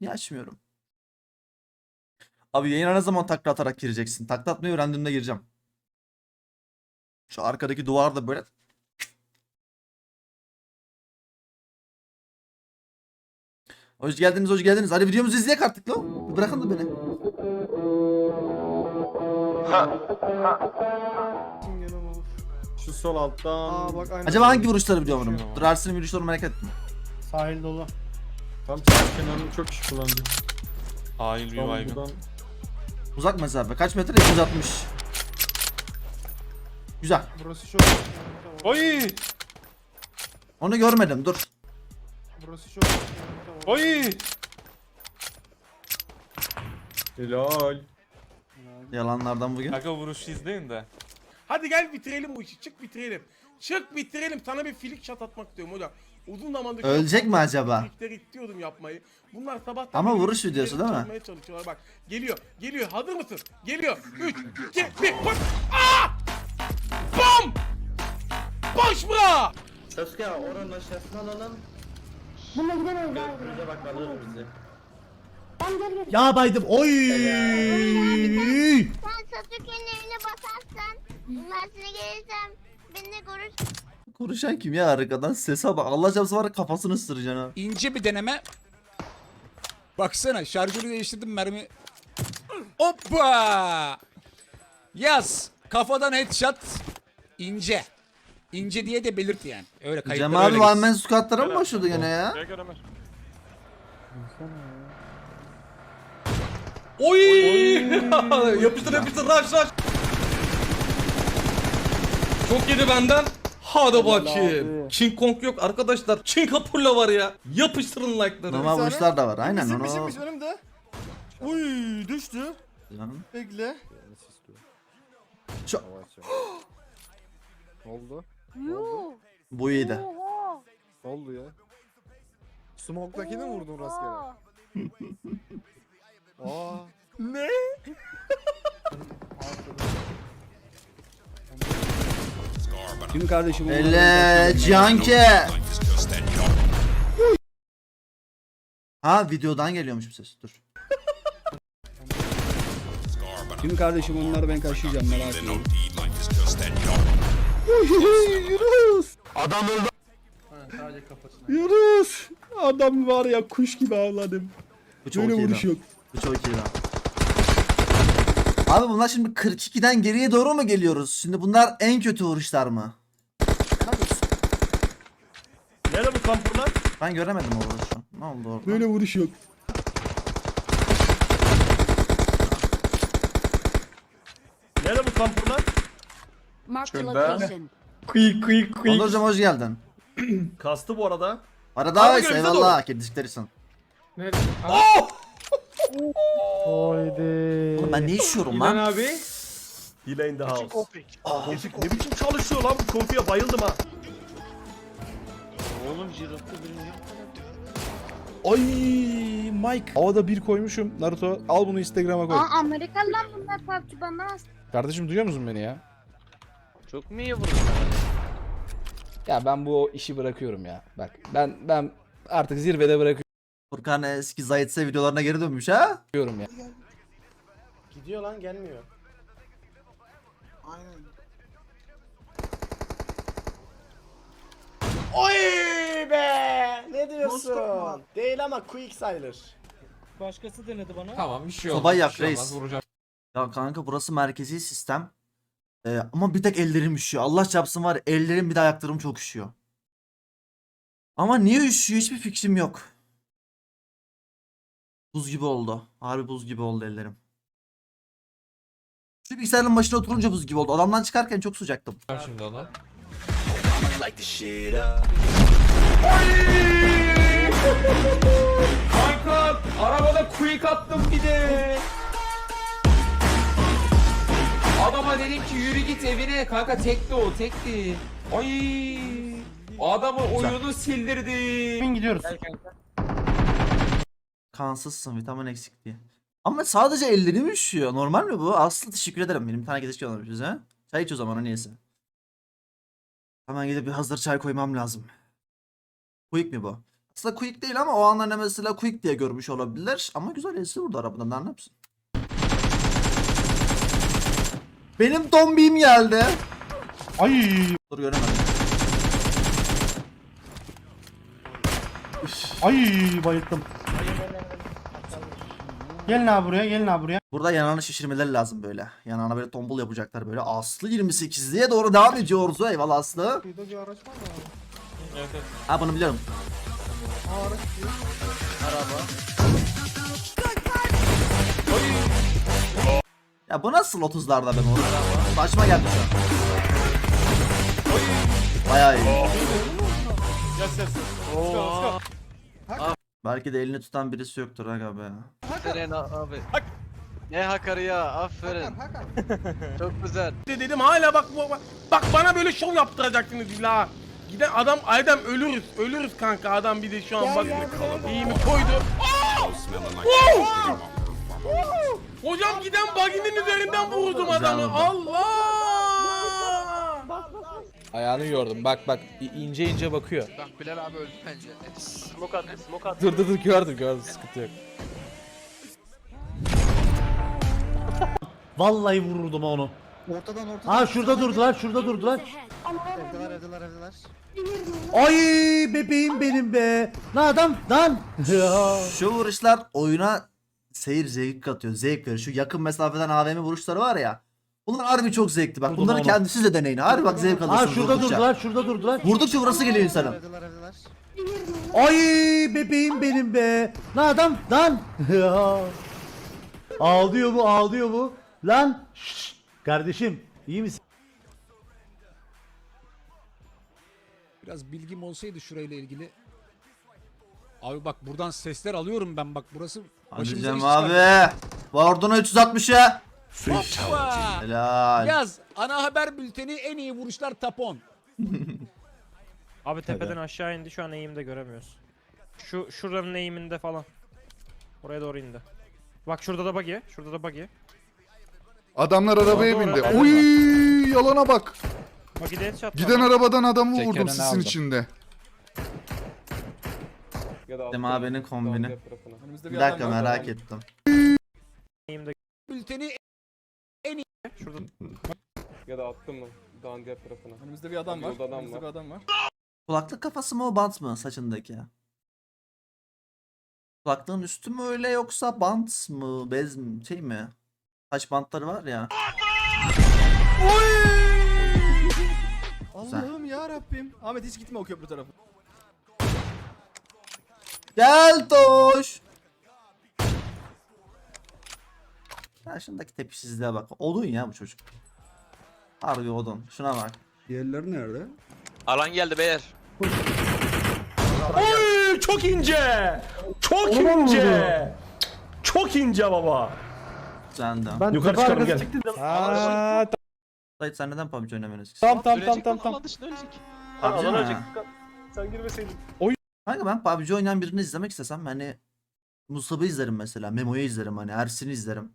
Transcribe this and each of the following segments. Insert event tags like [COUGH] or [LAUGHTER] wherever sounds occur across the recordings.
Niye açmıyorum? Abi yayına ne zaman takla atarak gireceksin? Takla atmayı öğrendiğimde gireceğim. Şu arkadaki duvarda böyle Hoş geldiniz, hoş geldiniz. Hadi videomuzu izleyek artık lan. Bırakın da beni. Şu sol alttan. Aa bak aynen. Acaba hangi vuruşları biliyorum bunu? Dur Ersin'in vuruşlarını merak ettim. Sahil dolu. Tam sağ kenarını çok iş kullandı. Hain bir Tam baygın. buradan. Uzak mesafe. Kaç metre? 260. Güzel. Burası çok. Oy! Onu görmedim. Dur. Burası çok. Oy! Helal. Yalanlardan bugün. Kanka vuruşu izleyin de. Hadi gel bitirelim bu işi. Çık bitirelim. Çık bitirelim. Sana bir filik şat atmak istiyorum hocam. Uzun zamandır Ölecek mi acaba? Filikleri istiyordum yapmayı. Bunlar sabahtan Ama vuruş videosu değil mi? çalışıyorlar. Bak geliyor. Geliyor. Hazır mısın? Geliyor. 3 2 1 koş. Aa! Bam! Boş bura! Sasuke oranın aşağısını alalım. Bununla gidemeyiz abi. Bize bak alır bizi. Tamam gel gel. Ya baydım. Oy. Sen Sasuke'nin evine basarsan ben sana gelirsem benimle görürsün. Konuşan kim ya arkadan? Sese bak. Allah çarpsın var ya kafasını ısıracaksın ha. İnce bir deneme. Baksana şarjörü değiştirdim mermi. Hoppa! Yaz. Kafadan headshot. İnce. İnce diye de belirt yani. Öyle kayıtlar Cemal öyle Van gitsin. Men mı başladı gene ya? Gel gel Ömer. Oy! [LAUGHS] yapıştır yapıştır rush rush. Çok yedi benden. Hadi bakayım. King Kong yok arkadaşlar. King Kapurla var ya. Yapıştırın like'ları. Normal vuruşlar da var. Aynen Bizim onu. bizim bizim önümde. Uy düştü. Canım. Bekle. [GASPS] Ne oldu? Yuh. Bu iyiydi. Oha. Ne oldu ya? Smoke'dakini mi vurdun rastgele? Oha. [LAUGHS] Aa. [LAUGHS] [LAUGHS] Kim kardeşim? Elle Cihanke. Ha videodan geliyormuş bu ses. Dur. Kim kardeşim onları ben karşılayacağım merak etme. Yunus. Adam var ya kuş gibi avladım. Bu çok Böyle iyi vuruş lan. yok. Bu çok iyi lan. Abi bunlar şimdi 42'den geriye doğru mu geliyoruz? Şimdi bunlar en kötü vuruşlar mı? Nerede bu kampırlar? Ben göremedim o vuruşu. Ne oldu orada? Böyle vuruş yok. Nerede bu kampırlar? Mark the Şurada. location. Kıyık kıyık kıyık. Onurcuğum hoş geldin. Kastı bu arada. Arada Abi eyvallah. Kedicikler için. [LAUGHS] Haydi. Oğlum ben ne işiyorum lan? abi. Hile in the house. Konfig ne biçim çalışıyor lan bu konfiye bayıldım ha. Ay Mike. Havada bir koymuşum. Naruto al bunu Instagram'a koy. Aa Amerikalı lan bunlar PUBG banlamaz. Kardeşim duyuyor musun beni ya? Çok mu iyi vurdun? Ya ben bu işi bırakıyorum ya. Bak ben ben artık zirvede bırakıyorum Furkan eski Zaytse videolarına geri dönmüş ha? ya. Gidiyor lan gelmiyor. Oy be! Ne diyorsun? Değil ama quick sayılır. Tamam bir şey Sabah yak reis. Ya kanka burası merkezi sistem. Ee, ama bir tek ellerim üşüyor. Allah çarpsın var ya, ellerim bir de ayaklarım çok üşüyor. Ama niye üşüyor hiçbir fikrim yok. Buz gibi oldu. Harbi buz gibi oldu ellerim. Şu bilgisayarın başına oturunca buz gibi oldu. Adamdan çıkarken çok sıcaktım. şimdi onu. Kanka arabada quick attım bir de. Adama dedim ki yürü git evine kanka tekti o tekti. Ay adamı oyunu sildirdi. gidiyoruz. Kansızsın vitamin eksikliği. Ama sadece ellerim üşüyor. Normal mi bu? Aslı teşekkür ederim. Benim bir tane gezeçki yollamış bize. Çay iç o zaman o niyeyse. Hemen gidip bir hazır çay koymam lazım. Quick mi bu? Aslında quick değil ama o anlar mesela quick diye görmüş olabilir. Ama güzel esi vurdu arabadan ne yapsın? Benim tombim geldi. Ay. Dur göremedim. Ay bayıldım. Gelin abi buraya gelin abi buraya. Burada yanağını şişirmeleri lazım böyle. Yanağına böyle tombul yapacaklar böyle. Aslı 28'liye doğru devam ediyoruz. Eyvallah Aslı. Evet evet. Ha bunu biliyorum. Ya bu nasıl 30'larda ben orada? Saçma geldi şu an. Bayağı iyi. Yes yes. Let's go let's go. Belki de elini tutan birisi yoktur aga be. Aferin abi. Ne hakarı ya aferin. [LAUGHS] Çok güzel. De dedim hala bak bak, bak bana böyle şov yaptıracaksınız illa. ha. Giden adam Aydem ölürüz. Ölürüz kanka adam bir de şu an bak iyi mi koydu. Aa! Hocam giden baginin üzerinden vurdum adamı. Allah! Ayağını yordum. Bak bak İ- ince ince bakıyor. Bak Bilal abi öldü bence. Smoke attı smoke attı. Dur dur dur gördüm gördüm sıkıntı yok. Vallahi vururdum onu. Ortadan ortadan. Ha şurada durdular, şurada durdular. Evdeler evdeler evdeler. Ay bebeğim benim be. Lan adam lan. [LAUGHS] Şu vuruşlar oyuna seyir zevk katıyor. Zevk veriyor. Şu yakın mesafeden AVM vuruşları var ya. Bunlar harbi çok zevkli bak. Vurdum Bunları onu. kendisi de deneyin. Harbi bak zevk ha alıyorsunuz şurada vurdukça. durdular, şurada durdular. Vurdukça vurası geliyor insanın. Evdeler evdeler. Ay bebeğim benim be. Lan adam lan. [LAUGHS] ağlıyor bu, ağlıyor bu. Lan. Şşş. Kardeşim, iyi misin? Biraz bilgim olsaydı şurayla ilgili. Abi bak buradan sesler alıyorum ben bak burası başımıza Cem iş çıkar. abi. Vardona 360'a. Hoppa! Helal. Yaz ana haber bülteni en iyi vuruşlar tapon. [LAUGHS] Abi tepeden aşağı indi şu an eğimde göremiyoruz. Şu şuranın eğiminde falan. Oraya doğru indi. Bak şurada da buggy, şurada da buggy. Adamlar arabaya Doğru, bindi. evet. Uy yalana bak. Headshot Giden var. arabadan adamı vurdum sisin aldım. içinde. Cem abinin kombini. Önümüzde Bir adam dakika var. merak ettim. eğimde. Bülteni Şurada Ya da attım mı? Dağın diğer tarafına. Önümüzde bir adam var. Yolda adam Önümüzde var. bir adam var. Kulaklık kafası mı o bant mı saçındaki? Kulaklığın üstü mü öyle yoksa bant mı bez mi şey mi? Saç bantları var ya. Allah'ım ya Rabbim. Ahmet hiç gitme o köprü tarafı. Gel Toş. Ya şundaki tepkisizliğe bak. Odun ya bu çocuk. Harbi odun. Şuna bak. Diğerleri nerede? Alan geldi beyler. Oy çok ince. Çok ince. Çok ince baba. Canım. Ben Yukarı çıkalım gel. Ha, Sait sen neden PUBG oynamıyorsun? tam tam tam tam tam. PUBG Alan mi? ölecek. Sen girmeseydin. Kanka ben PUBG oynayan birini izlemek istesem hani Musab'ı izlerim mesela, Memo'yu izlerim hani Ersin'i izlerim.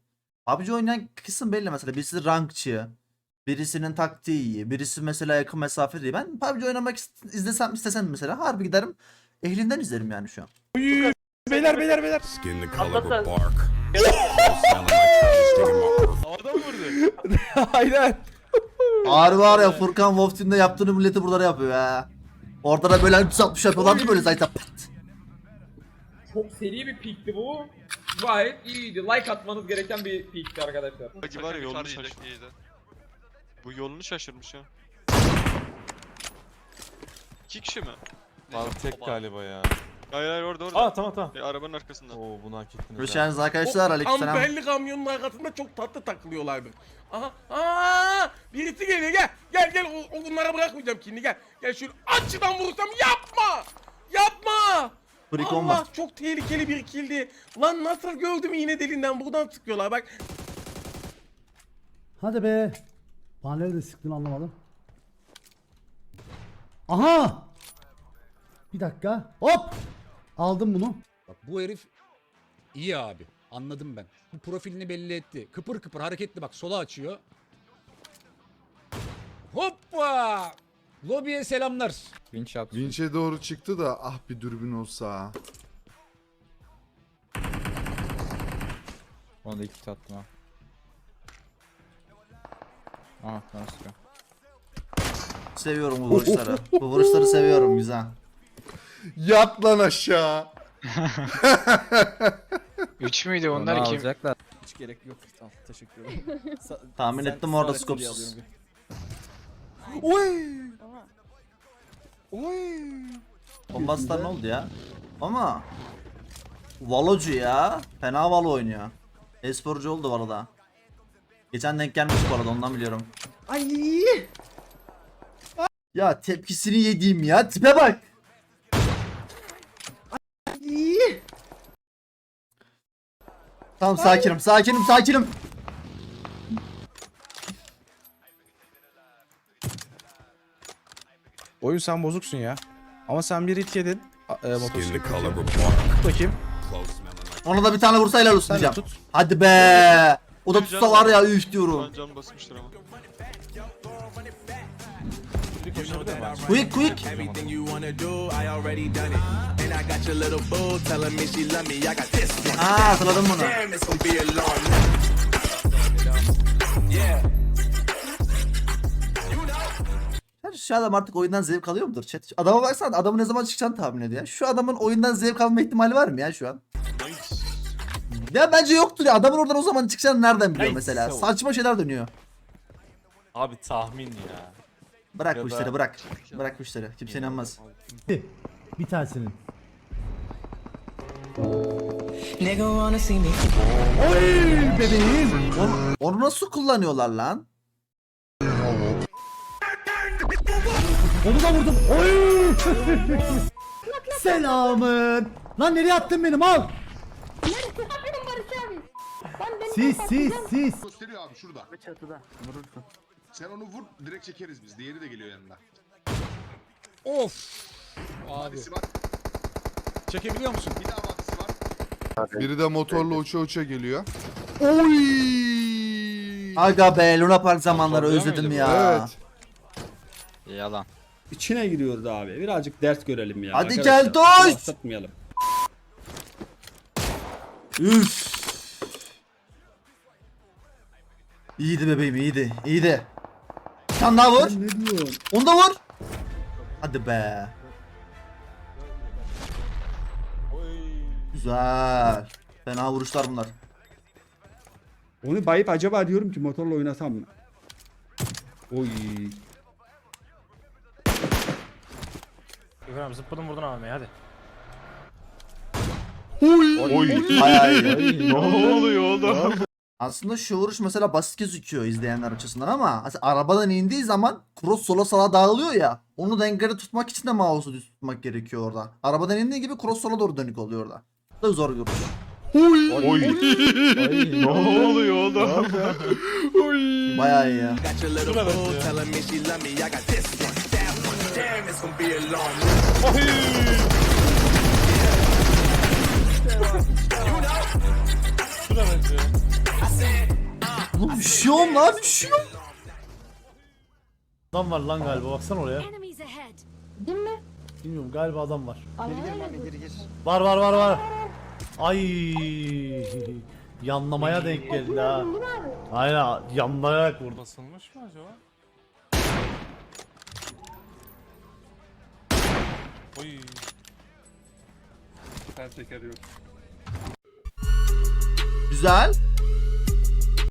PUBG oynayan kısım belli mesela birisi rankçı, birisinin taktiği iyi, birisi mesela yakın mesafe değil. Ben PUBG oynamak ist- izlesem istesem mesela harbi giderim ehlinden izlerim yani şu an. Beyler beyler beyler. [LAUGHS] [LAUGHS] Aynen. Harbi var ya Furkan Wolf Team'de yaptığını milleti burada da yapıyor ya. Orada da böyle 360 yapıyorlardı böyle zaten pat. Çok seri bir peakti bu. Gayet iyiydi. Like atmanız gereken bir peakti arkadaşlar. Buggy var ya yolunu şaşırmış. Bu yolunu şaşırmış ya. İki kişi mi? Abi tek galiba ya. Hayır hayır orada orada. Aa tamam tamam. E, arabanın arkasında. Oo bunu hak ettiniz. Hoş geldiniz arkadaşlar aleykümselam. Amberli kamyonun arkasında çok tatlı takılıyorlardı. Aha, aa, birisi geliyor gel. Gel gel o, onlara bırakmayacağım şimdi gel. Gel şöyle açıdan vurursam yapma. Yapma. Freak Allah olmaz. çok tehlikeli bir kildi. Lan nasıl gördüm iğne delinden buradan sıkıyorlar bak. Hadi be. Bana nerede sıktın anlamadım. Aha! Bir dakika. Hop! Aldım bunu. Bak bu herif iyi abi. Anladım ben. Bu profilini belli etti. Kıpır kıpır hareketli bak sola açıyor. Hoppa! Lobiye selamlar. Winch at. Vinç'e doğru çıktı da ah bir dürbün olsa. Ona da iki kit attım ha. Aha sıkıyor. Seviyorum bu vuruşları. bu vuruşları seviyorum güzel. Yat lan aşağı. [LAUGHS] 3 müydü Onu onlar kim? alacaklar. Hiç gerek yok. Tamam teşekkür ederim. [LAUGHS] Sa- Tahmin sen ettim orada ısrar ettin diye skopsuz. alıyorum. Bombastar ne oldu ya? Ama Valocu ya. Fena Valo oynuyor. Esporcu oldu arada. Geçen denk gelmiş bu arada ondan biliyorum. Ay. Ya tepkisini yediğim ya. Tipe bak. Ay. Tamam sakinim, sakinim, sakinim. Oyun sen bozuksun ya. Ama sen bir hit yedin. E, motosiklet. Bakayım. Ona da bir tane vursa helal olsun Sen de tut. Hadi be. O da tutsa var ya üf diyorum. Can basmıştır ama. Quick quick. Aa hatırladım bunu. Ya Şu adam artık oyundan zevk alıyor mudur chat? Adama baksana adamın ne zaman çıkacağını tahmin ediyor. ya. Şu adamın oyundan zevk alma ihtimali var mı ya şu an? Ya bence yoktur ya. Adamın oradan o zaman çıkacağını nereden biliyor mesela? Saçma şeyler dönüyor. Abi tahmin ya. Bırak bu işleri bırak. Bırak bu işleri. Kimse inanmaz. Bir tanesinin. Oy bebeğim. Onu, onu nasıl kullanıyorlar lan? Onu da vurdum. Oy. [LAUGHS] Selamın. Lan nereye attın benim al. Sis sis sis. Gösteriyor abi şurada. Çatıda. Vurursun. Sen onu vur direkt çekeriz biz. Diğeri de geliyor yanına. Of. Abi. Birisi var. Çekebiliyor musun? Bir daha batisi var. Biri de motorla uça uça geliyor. Oy! Aga be Luna Park zamanları özledim ya. Evet. Yalan. İçine giriyoruz abi. Birazcık ders görelim ya. Hadi Arkadaşlar, gel doş! Başlatmayalım. Üf. İyiydi bebeğim iyiydi. İyiydi. Bir tane daha vur. Ne? Onu da vur. Hadi be. Güzel. Fena vuruşlar bunlar. Onu bayıp acaba diyorum ki motorla oynasam mı? Oy. İbrahim zıpladım vurdun AVM'ye hadi. Bayağı iyi. [LAUGHS] ne oluyor oğlum? Aslında şu vuruş mesela basit gözüküyor izleyenler açısından ama arabadan indiği zaman cross sola sağa dağılıyor ya. Onu dengede tutmak için de mouse'u düz tutmak gerekiyor orada. Arabadan indiği gibi cross sola doğru dönük oluyor orada. Bu da zor bir vuruş. Oy. ne oluyor oğlum? Bayağı iyi ya. Dur evet ya. Oğlum düşüyorum lan düşüyorum. Adam var lan galiba baksana oraya. Enemies ahead. Bilmiyorum galiba adam var. Var var var var. Ay yanlamaya denk geldi ha. Aynen yanlayarak vurdu. Basılmış mı acaba? Oy. Güzel.